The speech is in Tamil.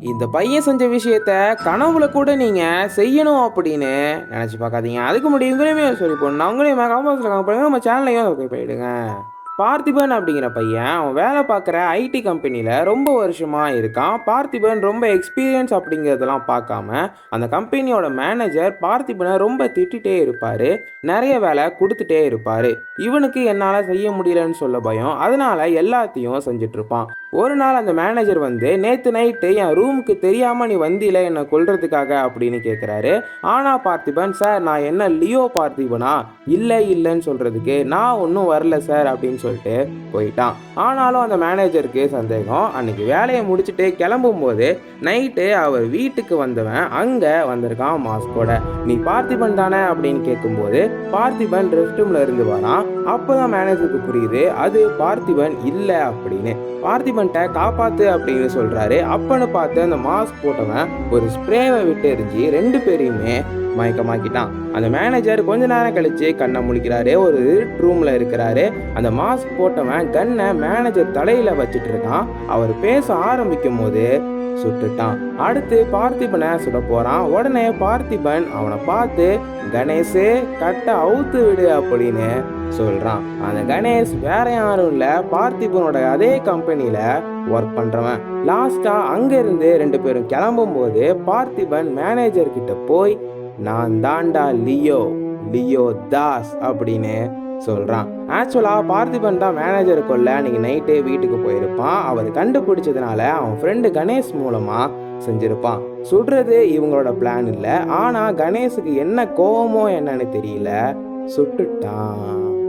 இந்த பையன் செஞ்ச விஷயத்த கனவுல கூட நீங்க செய்யணும் அப்படின்னு நினைச்சு பார்க்காதீங்க. அதுக்கு முன்னாடி இவங்களையுமே சொல்லி போடணும். அவங்களையும் கம்பெனி நம்ம சேனலையும் ஓகே போயிடுங்க பார்த்திபன் அப்படிங்கிற பையன் அவன் வேலை பார்க்குற ஐடி கம்பெனியில் ரொம்ப வருஷமாக இருக்கான். பார்த்திபன் ரொம்ப எக்ஸ்பீரியன்ஸ் அப்படிங்கிறதெல்லாம் பார்க்காம அந்த கம்பெனியோட மேனேஜர் பார்த்திபனை ரொம்ப திட்டிகிட்டே இருப்பார். நிறைய வேலை கொடுத்துட்டே இருப்பார். இவனுக்கு என்னால் செய்ய முடியலன்னு சொல்ல பயம். அதனால் எல்லாத்தையும் செஞ்சுட்டு இருப்பான். ஒரு நாள் அந்த மேனேஜர் வந்து நேற்று நைட்டு என் ரூமுக்கு தெரியாமல் நீ வந்தில என்னை கொல்றதுக்காக அப்படின்னு கேட்குறாரு ஆனால் பார்த்திபன் சார் நான் என்ன லியோ பார்த்திபனா? இல்லை இல்லைன்னு சொல்கிறதுக்கு நான் ஒன்றும் வரல சார் அப்படின்னு சொல்லிட்டு போயிட்டான். ஆனாலும் அந்த மேனேஜருக்கு சந்தேகம். அன்னைக்கு வேலையை முடிச்சுட்டு கிளம்பும் போது நைட்டு அவர் வீட்டுக்கு வந்தவன் அங்கே வந்திருக்கான் மாஸ்கோட நீ பார்த்திபன் தானே? அப்படின்னு கேட்கும்போது பார்த்திபன் ரெஸ்ட் ரூமில் இருந்து வரான். அப்போதான் மேனேஜருக்கு புரியுது அது பார்த்திபன் இல்லை அப்படின்னு. பார்த்திபன்ட்ட காப்பாத்து அப்படின்னு சொல்றாரு. அப்பன்னு பார்த்து அந்த மாஸ்க் போட்டவன் ஒரு ஸ்ப்ரேவை விட்டு எரிஞ்சு ரெண்டு பேரையுமே மயக்கமாக்கிட்டான். அந்த மேனேஜர் கொஞ்ச நேரம் கழிச்சு கண்ணை முழிக்கிறாரு. ஒரு ரூம்ல இருக்கிறாரு. அந்த மாஸ்க் போட்டவன் கண்ணை மேனேஜர் தலையில வச்சுட்டு இருக்கான். அவர் பேச ஆரம்பிக்கும் போது சுட்டுட்டான். அடுத்து பார்த்திபனை சுட போறான். உடனே பார்த்திபன் அவனை பார்த்து கணேஷு கட்டை அவுத்து விடு அப்படின்னு சொல்றான். அந்த கணேஷ் வேற யாரும் இல்ல. பார்த்திபனோட அதே கம்பெனில ஒர்க் பண்றவன். லாஸ்டா அங்க இருந்து ரெண்டு பேரும் கிளம்பும் போது பார்த்திபன் மேனேஜர் கிட்ட போய் நான் தாண்டா லியோ லியோ தாஸ் அப்படின்னு சொல்கிறான் ஆக்சுவலாக பார்த்திபன் தான் மேனேஜர் கொள்ள அன்றைக்கி நைட்டே வீட்டுக்கு போயிருப்பான். அவர் கண்டுபிடிச்சதுனால அவன் ஃப்ரெண்டு கணேஷ் மூலமாக செஞ்சிருப்பான். சுடுறது இவங்களோட பிளான் இல்லை. ஆனால் கணேஷுக்கு என்ன கோவமோ என்னன்னு தெரியல. சுட்டுட்டான்.